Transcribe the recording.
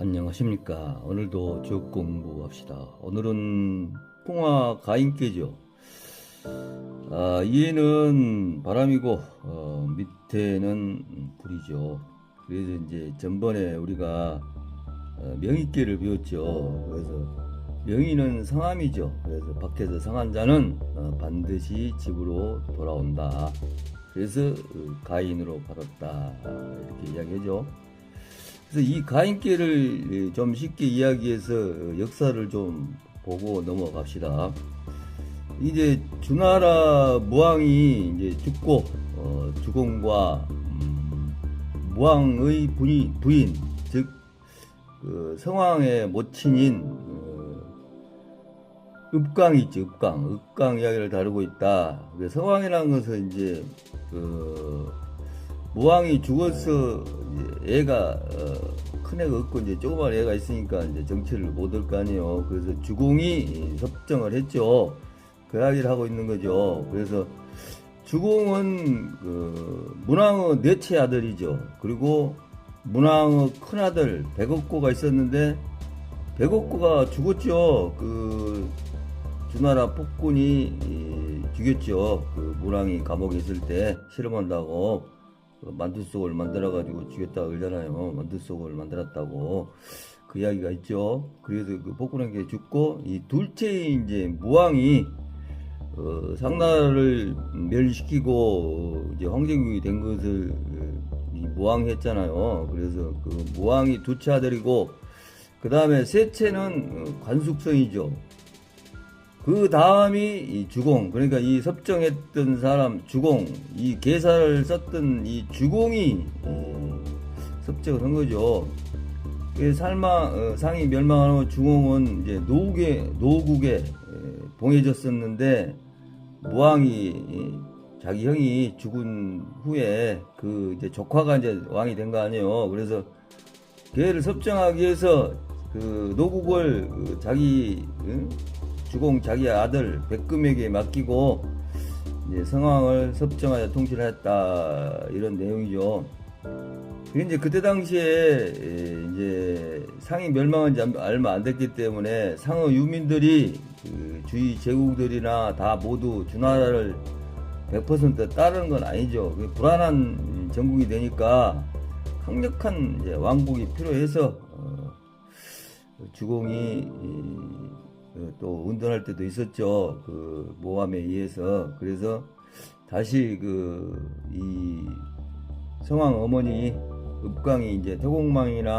안녕하십니까. 오늘도 지역 공부합시다. 오늘은 풍화 가인께죠. 아, 위에는 바람이고, 어, 밑에는 불이죠. 그래서 이제 전번에 우리가 어, 명의께를 배웠죠. 그래서 명의는 성함이죠. 그래서 밖에서 성한 자는 어, 반드시 집으로 돌아온다. 그래서 어, 가인으로 받았다. 이렇게 이야기하죠. 그래서 이 가인께를 좀 쉽게 이야기해서 역사를 좀 보고 넘어갑시다. 이제 주나라 무왕이 이제 죽고 어, 주공과 음, 무왕의 부인, 부인 즉 그 성왕의 모친인 어, 읍강이 있죠 읍강 읍강 이야기를 다루고 있다. 그 성왕이라는 것은 이제 그 무왕이 죽어서 애가 어, 큰 애가 없고 이제 조그만 애가 있으니까 이제 정치를 못할 거 아니에요. 그래서 주공이 협정을 했죠. 그 이야기를 하고 있는 거죠. 그래서 주공은 그 문왕의 넷째 아들이죠. 그리고 문왕의 큰 아들 백업고가 있었는데 백업고가 죽었죠. 그 주나라 폭군이 이, 죽였죠. 그 문왕이 감옥에 있을 때 실험한다고 그 만두 속을 만들어 가지고 죽였다 그러잖아요. 만두 속을 만들었다고 그 이야기가 있죠. 그래서 그 폭군에게 죽고 이 둘째인 이제 무왕이 어, 상나라를 멸시키고 어, 이제 황제국이 된 것을 어, 이 무왕했잖아요. 그래서 그 무왕이 두째 아들이고 그 다음에 셋째는 어, 관숙성이죠. 그 다음이 이 주공 그러니까 이 섭정했던 사람 주공 이 계사를 썼던 이 주공이 어, 섭정을 한 거죠. 그 살마 어, 상이 멸망한 후 주공은 이제 노국에 노국에 에, 봉해졌었는데 무왕이 이, 자기 형이 죽은 후에 그 이제 조카가 이제 왕이 된 거 아니에요. 그래서 걔를 섭정하기 위해서 그 노국을 그 자기 응? 주공 자기 아들 백금에게 맡기고 이제 성왕을 섭정하여 통치를 했다 이런 내용이죠. 이제 그때 당시에 에, 이제 상이 멸망한 지 얼마 안 됐기 때문에 상어 유민들이 그 주위 제국들이나 다 모두 주나라를 100% 따르는 건 아니죠. 불안한 전국이 되니까 강력한 왕국이 필요해서 어, 주공이 또 운동할 때도 있었죠. 그 모함에 의해서 그래서 다시 그 이 성왕 어머니 읍강이 이제 태공망이나